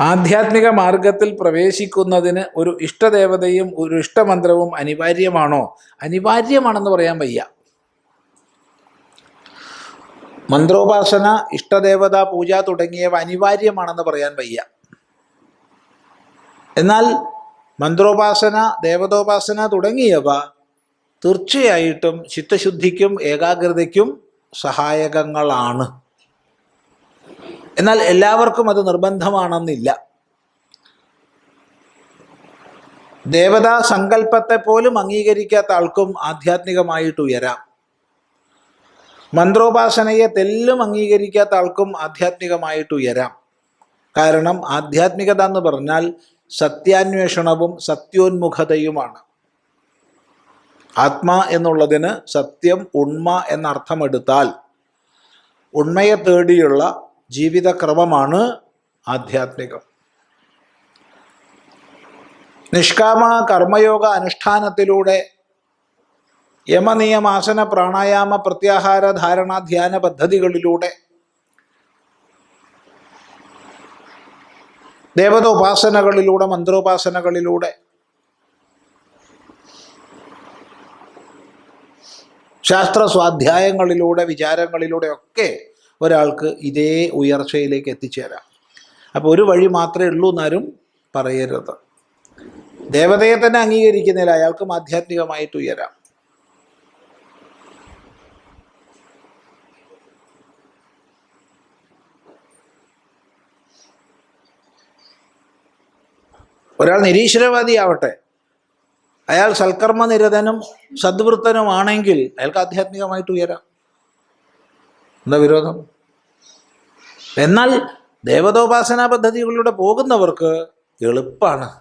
ആധ്യാത്മിക മാർഗത്തിൽ പ്രവേശിക്കുന്നതിന് ഒരു ഇഷ്ടദേവതയും ഒരു ഇഷ്ടമന്ത്രവും അനിവാര്യമാണോ? അനിവാര്യമാണെന്ന് പറയാൻ വയ്യ. മന്ത്രോപാസന ഇഷ്ടദേവത പൂജ തുടങ്ങിയവ അനിവാര്യമാണെന്ന് പറയാൻ വയ്യ. എന്നാൽ മന്ത്രോപാസന ദേവതോപാസന തുടങ്ങിയവ തീർച്ചയായിട്ടും ചിത്തശുദ്ധിക്കും ഏകാഗ്രതയ്ക്കും സഹായകങ്ങളാണ്. എന്നാൽ എല്ലാവർക്കും അത് നിർബന്ധമാണെന്നില്ല. ദേവതാ സങ്കല്പത്തെ പോലും അംഗീകരിക്കാത്ത ആൾക്കും ആധ്യാത്മികമായിട്ട് ഉയരാം. മന്ത്രോപാസനയെ തെല്ലും അംഗീകരിക്കാത്ത ആൾക്കും ആധ്യാത്മികമായിട്ട് ഉയരാം. കാരണം ആധ്യാത്മികത എന്ന് പറഞ്ഞാൽ സത്യാന്വേഷണവും സത്യോന്മുഖതയുമാണ്. ആത്മ എന്നുള്ളതിന് സത്യം ഉണ്മ എന്നർത്ഥമെടുത്താൽ ഉണ്മയെ തേടിയുള്ള ജീവിതക്രമമാണ് ആധ്യാത്മികം. നിഷ്കാമ കർമ്മയോഗ അനുഷ്ഠാനത്തിലൂടെ യമനിയമാസന പ്രാണായാമ പ്രത്യാഹാര ധാരണ ധ്യാന പദ്ധതികളിലൂടെ ദേവതോപാസനകളിലൂടെ മന്ത്രോപാസനകളിലൂടെ ശാസ്ത്ര സ്വാധ്യായങ്ങളിലൂടെ വിചാരങ്ങളിലൂടെ ഒക്കെ ഒരാൾക്ക് ഇതേ ഉയർച്ചയിലേക്ക് എത്തിച്ചേരാം. അപ്പോൾ ഒരു വഴി മാത്രമേ ഉള്ളൂ എന്നാരും പറയരുത്. ദേവതയെ തന്നെ അംഗീകരിക്കുന്നില്ല അയാൾക്കും ആധ്യാത്മികമായിട്ട് ഉയരാം. ഒരാൾ നിരീശ്വരവാദിയാവട്ടെ. അയാൾ സൽക്കർമ്മ നിരതനും സദ്വൃത്തനുമാണെങ്കിൽ അയാൾക്ക് ആധ്യാത്മികമായിട്ട് ഉയരാം. എന്താ വിരോധം? എന്നാൽ ദേവതോപാസനാ പദ്ധതികളിലൂടെ പോകുന്നവർക്ക് എളുപ്പമാണ്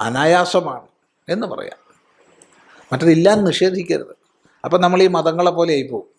അനായാസമാണ് എന്ന് പറയാം. മറ്റതില്ലാന്ന് നിഷേധിക്കരുത്. അപ്പം നമ്മൾ ഈ മതങ്ങളെ പോലെ ആയിപ്പോവും.